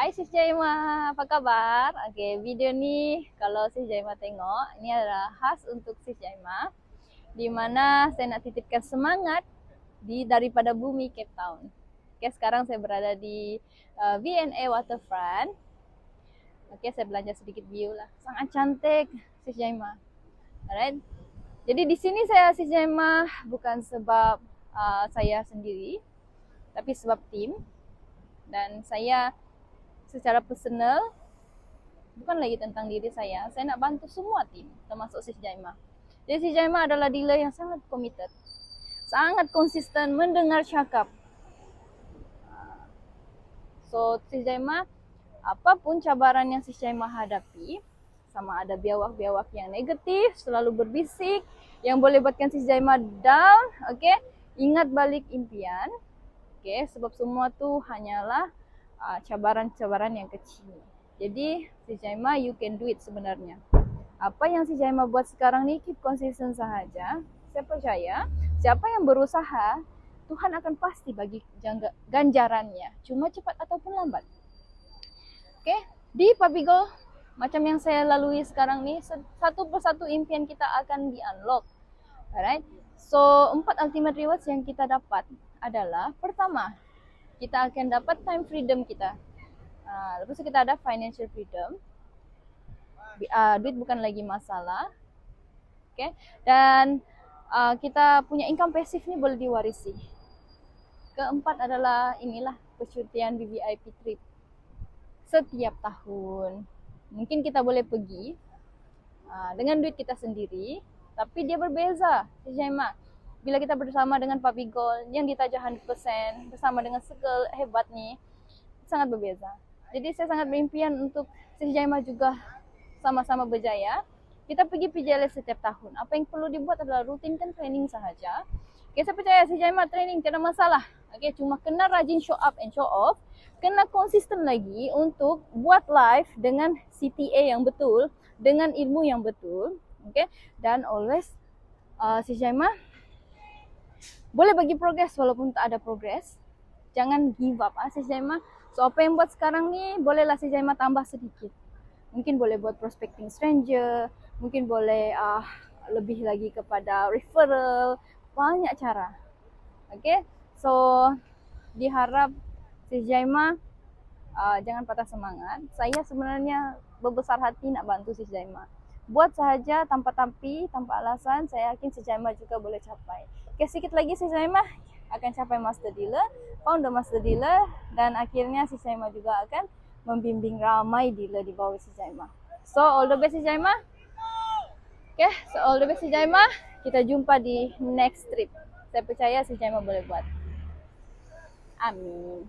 Hai Sis Jaima, apa kabar? Okay, video ni kalau Sis Jaima tengok, ini adalah khas untuk Sis Jaima di mana saya nak titipkan semangat di daripada bumi Cape Town. Okay, sekarang saya berada di uh, VNA Waterfront. Okay, saya belanja sedikit view lah. Sangat cantik Sis Jaima. Alright. Jadi di sini saya Sis Jaima bukan sebab uh, saya sendiri, tapi sebab tim dan saya secara personal bukan lagi tentang diri saya. Saya nak bantu semua tim termasuk Sis Jaima. Jadi Sis Jaima adalah dealer yang sangat committed. Sangat konsisten mendengar cakap. So Sis Jaima apapun cabaran yang Sis Jaima hadapi sama ada biawak-biawak yang negatif, selalu berbisik yang boleh buatkan Sis Jaima down, okay? Ingat balik impian. Okay, sebab semua tu hanyalah uh, cabaran-cabaran yang kecil. Jadi si Jaima you can do it sebenarnya. Apa yang si Jaima buat sekarang ni keep consistent sahaja. Saya percaya siapa yang berusaha Tuhan akan pasti bagi ganjarannya. Cuma cepat ataupun lambat. Okay, di Pabigo macam yang saya lalui sekarang ni satu persatu impian kita akan di unlock. Alright. So empat ultimate rewards yang kita dapat adalah pertama kita akan dapat time freedom kita. Uh, lepas tu kita ada financial freedom. Uh, duit bukan lagi masalah. Okay. Dan uh, kita punya income pasif ni boleh diwarisi. Keempat adalah inilah percutian VVIP trip. Setiap tahun. Mungkin kita boleh pergi uh, dengan duit kita sendiri. Tapi dia berbeza. Sejauh bila kita bersama dengan Papi Gold yang ditajah 100% bersama dengan segel hebat ni sangat berbeza. Jadi saya sangat berimpian untuk Jaima juga sama-sama berjaya. Kita pergi PJLS setiap tahun. Apa yang perlu dibuat adalah rutinkan training sahaja. Okay, saya percaya Jaima training tidak masalah. Okay, cuma kena rajin show up and show off. Kena konsisten lagi untuk buat live dengan CTA yang betul, dengan ilmu yang betul. Okay, dan always uh, Jaima boleh bagi progres walaupun tak ada progres. Jangan give up ah Jaima. So apa yang buat sekarang ni bolehlah si Jaima tambah sedikit. Mungkin boleh buat prospecting stranger, mungkin boleh uh, lebih lagi kepada referral, banyak cara. Okay, so diharap si Jaima uh, jangan patah semangat. Saya sebenarnya berbesar hati nak bantu si Jaima. Buat sahaja tanpa tampi, tanpa alasan, saya yakin si Jaima juga boleh capai. Okay, sikit lagi si Saima akan capai master dealer, founder master dealer dan akhirnya si Saima juga akan membimbing ramai dealer di bawah si Saima. So all the best si Saima. Okay, so all the best si Saima. Kita jumpa di next trip. Saya percaya si Saima boleh buat. Amin.